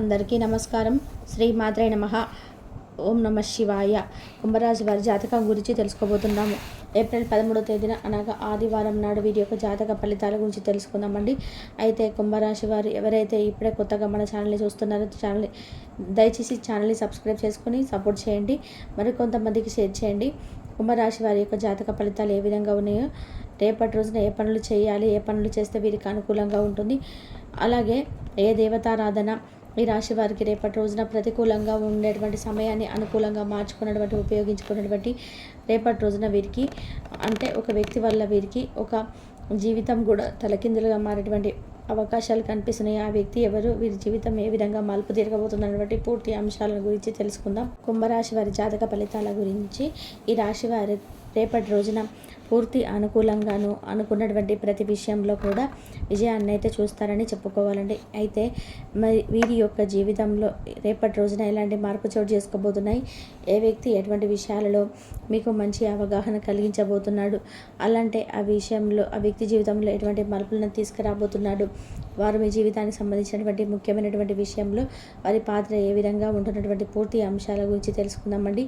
అందరికీ నమస్కారం. శ్రీ మాత్రే నమ. ఓం నమ శివాయ. కుంభరాశి వారి జాతకం గురించి తెలుసుకోబోతున్నాము. ఏప్రిల్ పదమూడవ తేదీన అనగా ఆదివారం నాడు వీరి యొక్క జాతక ఫలితాల గురించి తెలుసుకుందామండి. అయితే కుంభరాశి వారు ఎవరైతే ఇప్పుడే కొత్తగా మన ఛానల్ని చూస్తున్నారో ఛానల్ దయచేసి ఛానల్ని సబ్స్క్రైబ్ చేసుకుని సపోర్ట్ చేయండి. మరి కొంతమందికి షేర్ చేయండి. కుంభరాశి వారి యొక్క జాతక ఫలితాలు ఏ విధంగా ఉన్నాయో రేపటి రోజున ఏ పనులు చేయాలి ఏ పనులు చేస్తే వీరికి అనుకూలంగా ఉంటుంది. అలాగే ఏ దేవతారాధన ఈ రాశి వారికి రేపటి రోజున ప్రతికూలంగా ఉండేటువంటి సమయాన్ని అనుకూలంగా మార్చుకున్నటువంటి ఉపయోగించుకున్నటువంటి రేపటి రోజున వీరికి అంటే ఒక వ్యక్తి వల్ల వీరికి ఒక జీవితం కూడా తలకిందులుగా మారేటువంటి అవకాశాలు కనిపిస్తున్నాయి. ఆ వ్యక్తి ఎవరు వీరి జీవితం ఏ విధంగా మలుపు తిరగబోతున్నటువంటి పూర్తి అంశాల గురించి తెలుసుకుందాం. కుంభరాశి వారి జాతక ఫలితాల గురించి ఈ రాశి వారి రేపటి రోజున పూర్తి అనుకూలంగాను అనుకున్నటువంటి ప్రతి విషయంలో కూడా విజయాన్ని అయితే చూస్తారని చెప్పుకోవాలండి. అయితే మరి వీరి యొక్క జీవితంలో రేపటి రోజున ఎలాంటి మార్పు చోటు చేసుకోబోతున్నాయి? ఏ వ్యక్తి ఎటువంటి విషయాలలో మీకు మంచి అవగాహన కలిగించబోతున్నాడు? అలాంటి ఆ విషయంలో ఆ వ్యక్తి జీవితంలో ఎటువంటి మార్పులను తీసుకురాబోతున్నాడు? వారు మీ జీవితానికి సంబంధించినటువంటి ముఖ్యమైనటువంటి విషయంలో వారి పాత్ర ఏ విధంగా ఉంటున్నటువంటి పూర్తి అంశాల గురించి తెలుసుకుందామండి.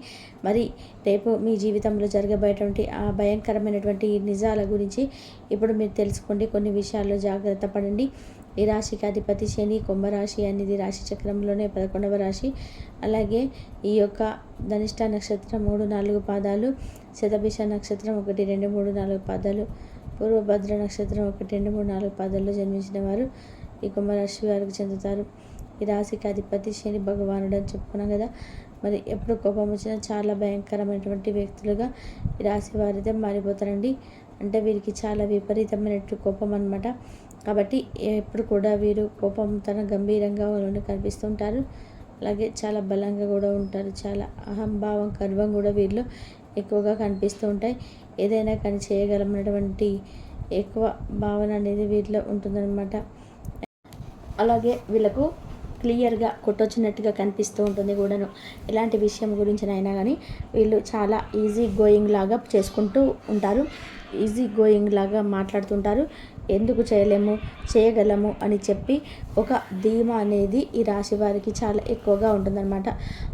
మరి రేపు మీ జీవితంలో జరగబోయేటువంటి ఆ భయంకరమైన భయంకరమైనటువంటి నిజాల గురించి ఇప్పుడు మీరు తెలుసుకోండి కొన్ని విషయాల్లో జాగ్రత్త పడండి. ఈ రాశికి అధిపతి శని కుంభరాశి అనేది రాశి చక్రంలోనే పదకొండవ రాశి. అలాగే ఈ యొక్క ధనిష్ట నక్షత్రం మూడు నాలుగు పాదాలు శతభిష నక్షత్రం ఒకటి రెండు మూడు నాలుగు పాదాలు పూర్వభద్ర నక్షత్రం ఒకటి రెండు మూడు నాలుగు పాదాల్లో జన్మించిన వారు ఈ కుంభరాశి వారికి చెందుతారు. ఈ రాశికి అధిపతి శని భగవానుడు అని చెప్పుకున్నాం కదా. మరి ఎప్పుడు కోపం వచ్చినా చాలా భయంకరమైనటువంటి వ్యక్తులుగా ఈ రాశి వారితో మారిపోతారండి. అంటే వీరికి చాలా విపరీతమైనట్టు కోపం అనమాట కాబట్టి ఎప్పుడు కూడా వీరు కోపం తన గంభీరంగా ఉండి కనిపిస్తుంటారు. అలాగే చాలా బలంగా కూడా ఉంటారు. చాలా అహంభావం గర్వం కూడా వీరిలో ఎక్కువగా కనిపిస్తూ ఉంటాయి. ఏదైనా కానీ చేయగలమైనటువంటి ఎక్కువ భావన అనేది వీటిలో ఉంటుందన్నమాట. అలాగే వీళ్ళకు క్లియర్గా కొట్టొచ్చినట్టుగా కనిపిస్తూ ఉంటుంది కూడాను ఎలాంటి విషయం గురించినైనా కానీ వీళ్ళు చాలా ఈజీ గోయింగ్ లాగా చేసుకుంటూ ఉంటారు. ఈజీ గోయింగ్ లాగా మాట్లాడుతుంటారు. ఎందుకు చేయలేము? చేయగలము అని చెప్పి ఒక ధీమా అనేది ఈ రాశి వారికి చాలా ఎక్కువగా ఉంటుందన్నమాట.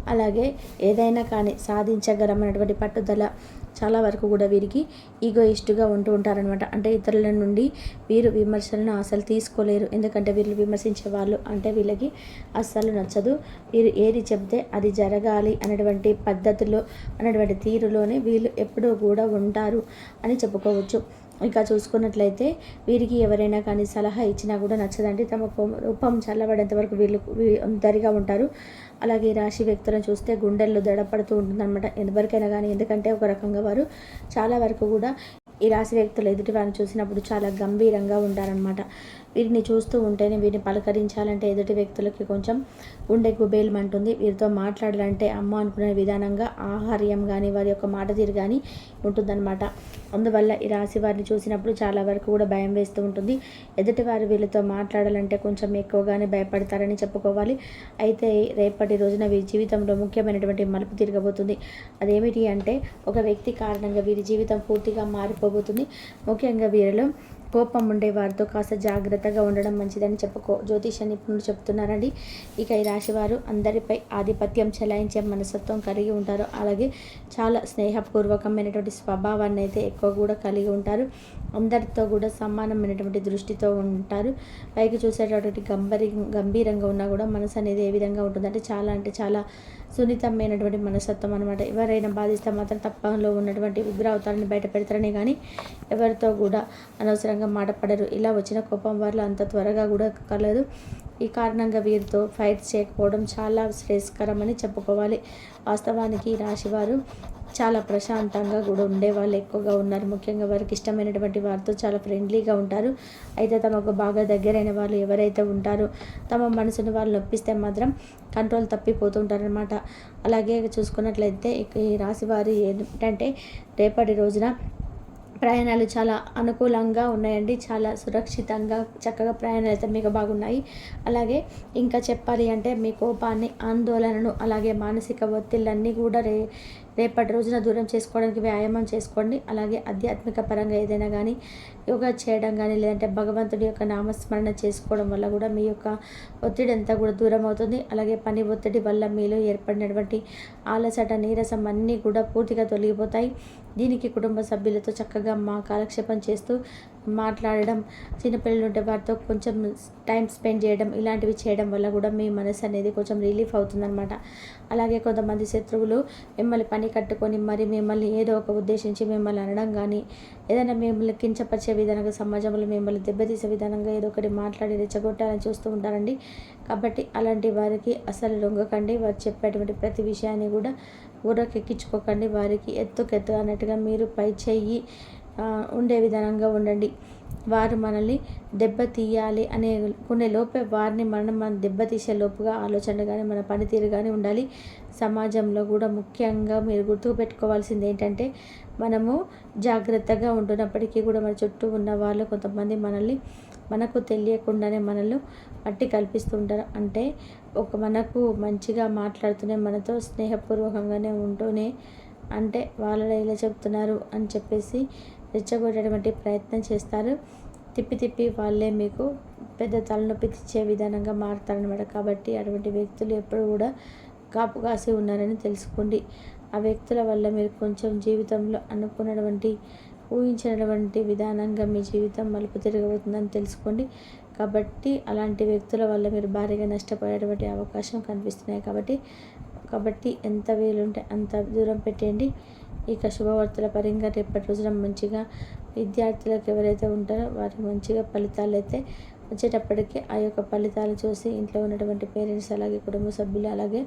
అలాగే ఏదైనా కానీ సాధించగలమైనటువంటి పట్టుదల చాలా వరకు కూడా వీరికి ఈగోయిస్ట్గా ఉంటూ ఉంటారనమాట అంటే ఇతరుల నుండి వీరు విమర్శలను అసలు తీసుకోలేరు. ఎందుకంటే వీళ్ళు విమర్శించే వాళ్ళు అంటే వీళ్ళకి అస్సలు నచ్చదు. వీరు ఏది చెప్తే అది జరగాలి అనేటువంటి పద్ధతిలో అనేటువంటి తీరులోనే వీళ్ళు ఎప్పుడూ కూడా ఉంటారు అని చెప్పుకోవచ్చు. ఇంకా చూసుకున్నట్లయితే వీరికి ఎవరైనా కానీ సలహా ఇచ్చినా కూడా నచ్చదండి. తమ రూపం చల్లబడేంత వరకు వీళ్ళు ఒంటరిగా ఉంటారు. అలాగే రాశి వ్యక్తులను చూస్తే గుండెల్లో దడపడుతూ ఉంటుందన్నమాట. ఎవరికైనా కానీ ఎందుకంటే ఒక రకంగా వారు చాలా వరకు కూడా ఈ రాశి వ్యక్తులు ఎదుటి వారిని చూసినప్పుడు చాలా గంభీరంగా ఉంటారనమాట వీరిని చూస్తూ ఉంటేనే వీరిని పలకరించాలంటే ఎదుటి వ్యక్తులకి కొంచెం గుండె గుబేలమంటుంది వీరితో మాట్లాడాలంటే అమ్మ అనుకునే విధానంగా ఆహార్యం కానీ వారి యొక్క మాట తీరు కానీ ఉంటుందన్నమాట. అందువల్ల ఈ రాశి వారిని చూసినప్పుడు చాలా వరకు కూడా భయం వేస్తూ ఉంటుంది. ఎదుటి వారు వీళ్ళతో మాట్లాడాలంటే కొంచెం ఎక్కువగానే భయపడతారని చెప్పుకోవాలి. అయితే రేపటి రోజున వీరి జీవితంలో ముఖ్యమైనటువంటి మలుపు తిరగబోతుంది. అదేమిటి అంటే ఒక వ్యక్తి కారణంగా వీరి జీవితం పూర్తిగా మారిపో మారిపోబోతుంది ముఖ్యంగా వీరిలో కోపం ఉండే వారితో కాస్త జాగ్రత్తగా ఉండడం మంచిదని చెప్పుకో జ్యోతిష నిపుణులు చెప్తున్నారండి. ఇక ఈ రాశివారు అందరిపై ఆధిపత్యం చెలాయించే మనస్తత్వం కలిగి ఉంటారు. అలాగే చాలా స్నేహపూర్వకమైనటువంటి స్వభావాన్ని అయితే ఎక్కువ కూడా కలిగి ఉంటారు. అందరితో కూడా సమానమైనటువంటి దృష్టితో ఉంటారు. పైకి చూసేటటువంటి గంభీరి గంభీరంగా ఉన్నా కూడా మనసు అనేది ఏ విధంగా ఉంటుందంటే చాలా అంటే చాలా సున్నితమైనటువంటి మనస్తత్వం అనమాట ఎవరైనా బాధిస్తే మాత్రం తప్పంలో ఉన్నటువంటి ఉగ్రవతారాన్ని బయట పెడతారని కానీ ఎవరితో కూడా అనవసరంగా మాట పడరు. ఇలా వచ్చిన కోపం వల్ల అంత త్వరగా కూడా కలదు. ఈ కారణంగా వీరితో ఫైట్ చేయకపోవడం చాలా శ్రేయస్కరమని చెప్పుకోవాలి. వాస్తవానికి రాశివారు చాలా ప్రశాంతంగా కూడా ఉండేవాళ్ళు ఎక్కువగా ఉన్నారు. ముఖ్యంగా వారికి ఇష్టమైనటువంటి వారితో చాలా ఫ్రెండ్లీగా ఉంటారు. అయితే తమకు బాగా దగ్గరైన వాళ్ళు ఎవరైతే ఉంటారో తమ మనసును వాళ్ళు నొప్పిస్తే మాత్రం కంట్రోల్ తప్పిపోతుంటారనమాట అలాగే చూసుకున్నట్లయితే ఈ రాశి వారు ఏంటంటే రేపటి రోజున ప్రయాణాలు చాలా అనుకూలంగా ఉన్నాయండి. చాలా సురక్షితంగా చక్కగా ప్రయాణాలు అయితే మీకు బాగున్నాయి. అలాగే ఇంకా చెప్పాలి అంటే మీ కోపాన్ని ఆందోళనను అలాగే మానసిక ఒత్తిళ్ళన్నీ కూడా రే రేపటి రోజున దూరం చేసుకోవడానికి వ్యాయామం చేసుకోండి. అలాగే ఆధ్యాత్మిక పరంగా ఏదైనా కానీ యోగా చేయడం కానీ లేదంటే భగవంతుడి యొక్క నామస్మరణ చేసుకోవడం వల్ల కూడా మీ యొక్క ఒత్తిడి అంతా కూడా దూరం అవుతుంది. అలాగే పని ఒత్తిడి వల్ల మీలో ఏర్పడినటువంటి ఆలసట నీరసం అన్నీ కూడా పూర్తిగా తొలగిపోతాయి. దీనికి కుటుంబ సభ్యులతో చక్కగా మా కాలక్షేపం చేస్తూ మాట్లాడడం చిన్నపిల్లలు ఉంటే వారితో కొంచెం టైం స్పెండ్ చేయడం ఇలాంటివి చేయడం వల్ల కూడా మీ మనసు అనేది కొంచెం రిలీఫ్ అవుతుందన్నమాట. అలాగే కొంతమంది శత్రువులు మిమ్మల్ని పని కట్టుకొని మరి మిమ్మల్ని ఏదో ఒక ఉద్దేశించి మిమ్మల్ని అనడం కానీ ఏదైనా మిమ్మల్ని కించపరిచే విధానంగా సమాజంలో మిమ్మల్ని దెబ్బతీసే విధానంగా ఏదో ఒకటి మాట్లాడి రెచ్చగొట్టాలని చూస్తూ ఉంటారండి. కాబట్టి అలాంటి వారికి అసలు లొంగకండి. వారు చెప్పేటువంటి ప్రతి విషయాన్ని కూడా ఊరకెక్కించుకోకండి. వారికి ఎత్తుకెత్తు అన్నట్టుగా మీరు పై చెయ్యి ఉండే విధానంగా ఉండండి. వారు మనల్ని దెబ్బతీయాలి అనే కొన్ని లోపే వారిని మనం మనం దెబ్బతీసే లోపుగా ఆలోచన కానీ మన పనితీరు కానీ ఉండాలి. సమాజంలో కూడా ముఖ్యంగా మీరు గుర్తుకు పెట్టుకోవాల్సింది ఏంటంటే మనము జాగ్రత్తగా ఉంటున్నప్పటికీ కూడా మన చుట్టూ ఉన్న వాళ్ళు కొంతమంది మనల్ని మనకు తెలియకుండానే మనల్ని మట్టి కల్పిస్తుంటారు అంటే ఒక మనకు మంచిగా మాట్లాడుతూనే మనతో స్నేహపూర్వకంగానే ఉంటూనే అంటే వాళ్ళు ఇలా చెప్తున్నారు అని చెప్పేసి రెచ్చగొట్టేటువంటి ప్రయత్నం చేస్తారు. తిప్పి తిప్పి వాళ్ళే మీకు పెద్ద తలనొప్పి తెచ్చే విధానంగా మారుతారనమాట కాబట్టి అటువంటి వ్యక్తులు ఎప్పుడు కూడా కాపు కాసి ఉన్నారని తెలుసుకోండి. ఆ వ్యక్తుల వల్ల మీరు కొంచెం జీవితంలో అనుకున్నటువంటి ఊహించినటువంటి విధానంగా మీ జీవితం మలుపు తిరగబోతుందని తెలుసుకోండి. కాబట్టి అలాంటి వ్యక్తుల వల్ల మీరు భారీగా నష్టపోయేటువంటి అవకాశం కనిపిస్తున్నాయి. కాబట్టి కాబట్టి ఎంత వీలుంటే అంత దూరం పెట్టేయండి. ఇక శుభవార్తల పరంగా రేపటి రోజున మంచిగా విద్యార్థులకు ఎవరైతే ఉంటారో వారికి మంచిగా ఫలితాలు అయితే వచ్చేటప్పటికి ఆ యొక్క ఫలితాలు చూసి ఇంట్లో ఉన్నటువంటి పేరెంట్స్ అలాగే కుటుంబ సభ్యులు అలాగే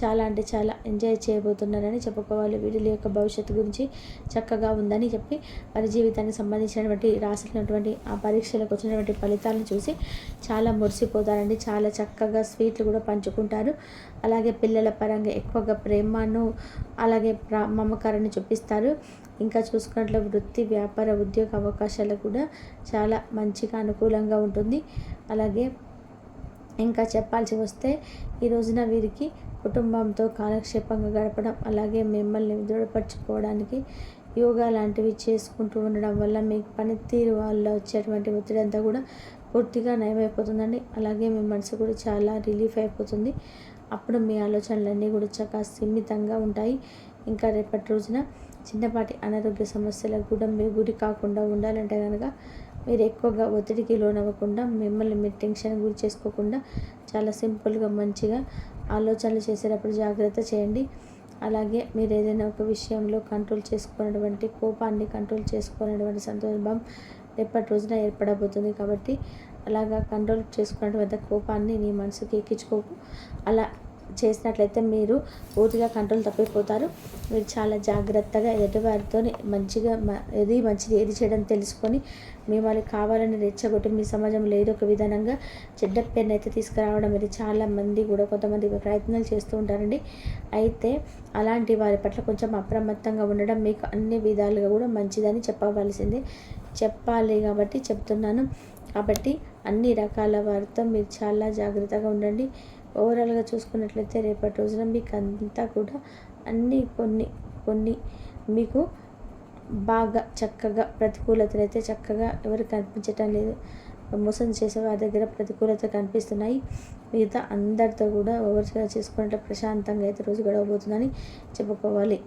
చాలా అంటే చాలా ఎంజాయ్ చేయబోతున్నారని చెప్పుకోవాలి. వీటి యొక్క భవిష్యత్తు గురించి చక్కగా ఉందని చెప్పి వారి జీవితానికి సంబంధించినటువంటి రాసినటువంటి ఆ పరీక్షలకు వచ్చినటువంటి ఫలితాలను చూసి చాలా మురిసిపోతారండి. చాలా చక్కగా స్వీట్లు కూడా పంచుకుంటారు. అలాగే పిల్లల పరంగా ఎక్కువగా ప్రేమను అలాగే మమకారాన్ని చూపిస్తారు. ఇంకా చూసుకున్నట్లు వృత్తి వ్యాపార ఉద్యోగ అవకాశాలు కూడా చాలా మంచిగా అనుకూలంగా ఉంటుంది. అలాగే ఇంకా చెప్పాల్సి వస్తే ఈ రోజున వీరికి కుటుంబంతో కాలక్షేపంగా గడపడం అలాగే మిమ్మల్ని దృఢపరచుకోవడానికి యోగా లాంటివి చేసుకుంటూ ఉండడం వల్ల మీకు పనితీరు వల్ల వచ్చేటువంటి ఒత్తిడి అంతా కూడా పూర్తిగా నయమైపోతుందండి. అలాగే మీ మనసు కూడా చాలా రిలీఫ్ అయిపోతుంది. అప్పుడు మీ ఆలోచనలన్నీ కూడా చక్కగా సీమితంగా ఉంటాయి. ఇంకా రేపటి రోజున చిన్నపాటి అనారోగ్య సమస్యలకు కూడా మీరు గురి కాకుండా ఉండాలంటే కనుక మీరు ఎక్కువగా ఒత్తిడికి లోనవ్వకుండా మిమ్మల్ని మీరు టెన్షన్ గురి చేసుకోకుండా చాలా సింపుల్గా మంచిగా ఆలోచనలు చేసేటప్పుడు జాగ్రత్త చేయండి. అలాగే మీరు ఏదైనా ఒక విషయంలో కంట్రోల్ చేసుకున్నటువంటి కోపాన్ని కంట్రోల్ చేసుకున్నటువంటి సందర్భం రేపటి రోజున ఏర్పడబోతుంది కాబట్టి అలాగా కంట్రోల్ చేసుకున్నటువంటి కోపాన్ని నీ మనసుకి ఎక్కించుకోకు. అలా చేసినట్లయితే మీరు పూర్తిగా కంట్రోల్ తప్పిపోతారు. మీరు చాలా జాగ్రత్తగా ఎదుటివారితో మంచిగా ఏది మంచిది ఏది చేయడం తెలుసుకొని మిమ్మల్ని కావాలని రెచ్చగొట్టి మీ సమాజంలో ఏదో ఒక విధానంగా చెడ్డ పేరుని అయితే తీసుకురావడం ఇది చాలా మంది కూడా కొంతమంది ప్రయత్నాలు చేస్తూ ఉంటారండి. అయితే అలాంటి వారి పట్ల కొంచెం అప్రమత్తంగా ఉండడం మీకు అన్ని విధాలుగా కూడా మంచిదని చెప్పవలసింది. చెప్పాలి కాబట్టి చెప్తున్నాను. కాబట్టి అన్ని రకాల వారితో మీరు చాలా జాగ్రత్తగా ఉండండి. ఓవరాల్గా చూసుకున్నట్లయితే రేపటి రోజున మీకు అంతా కూడా అన్ని కొన్ని కొన్ని మీకు బాగా చక్కగా ప్రతికూలతలు అయితే చక్కగా ఎవరు కనిపించటం లేదు. మోసం చేసే వారి దగ్గర ప్రతికూలత కనిపిస్తున్నాయి. మిగతా అందరితో కూడా ఓవర్గా చేసుకున్నట్టు ప్రశాంతంగా అయితే రోజు గడవబోతుందని చెప్పుకోవాలి.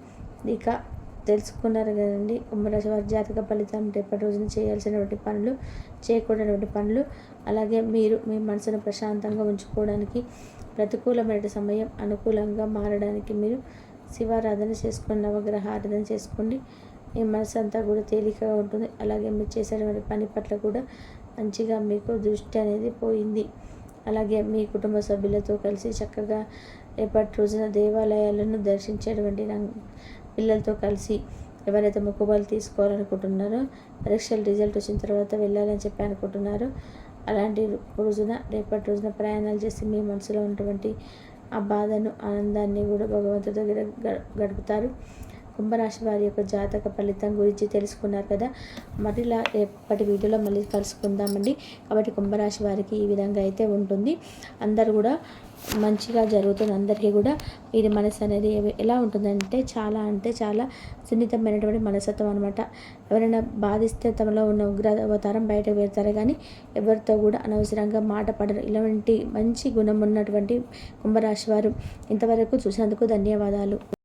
ఇక తెలుసుకున్నారు కదండి కుంభరాశి వారి జాతక ఫలితం రేపటి రోజున చేయాల్సినటువంటి పనులు చేయకూడనటువంటి పనులు అలాగే మీరు మీ మనసును ప్రశాంతంగా ఉంచుకోవడానికి ప్రతికూలమైన సమయం అనుకూలంగా మారడానికి మీరు శివారాధన చేసుకుని నవగ్రహ ఆరాధన చేసుకోండి. మీ మనసు అంతా కూడా తేలికగా ఉంటుంది. అలాగే మీరు చేసేటువంటి పని పట్ల కూడా మంచిగా మీకు దృష్టి అనేది పోయింది. అలాగే మీ కుటుంబ సభ్యులతో కలిసి చక్కగా రేపటి రోజున దేవాలయాలను దర్శించేటువంటి పిల్లలతో కలిసి ఎవరైతే మొక్కుబలు తీసుకోవాలనుకుంటున్నారో పరీక్షలు రిజల్ట్ వచ్చిన తర్వాత వెళ్ళాలని చెప్పి అనుకుంటున్నారో అలాంటి రోజున రేపటి రోజున ప్రయాణాలు చేసి మీ మనసులో ఉన్నటువంటి ఆ బాధను ఆనందాన్ని కూడా భగవంతుడి దగ్గర గడుపుతారు. కుంభరాశి వారి యొక్క జాతక ఫలితం గురించి తెలుసుకున్నారు కదా. మరిలా రేపటి వీడియోలో మళ్ళీ కలుసుకుందామండి. కాబట్టి కుంభరాశి వారికి ఈ విధంగా అయితే ఉంటుంది. అందరు కూడా మంచిగా జరుగుతుంది. అందరికీ కూడా వీరి మనసు అనేది ఎలా ఉంటుందంటే చాలా అంటే చాలా సున్నితమైనటువంటి మనస్తత్వం అనమాట ఎవరైనా బాధిస్తే తమలో ఉన్న ఉగ్ర తరం బయటకు పెడతారు. కానీ ఎవరితో కూడా అనవసరంగా మాట పడరు. ఇలాంటి మంచి గుణం ఉన్నటువంటి కుంభరాశి వారు ఇంతవరకు చూసినందుకు ధన్యవాదాలు.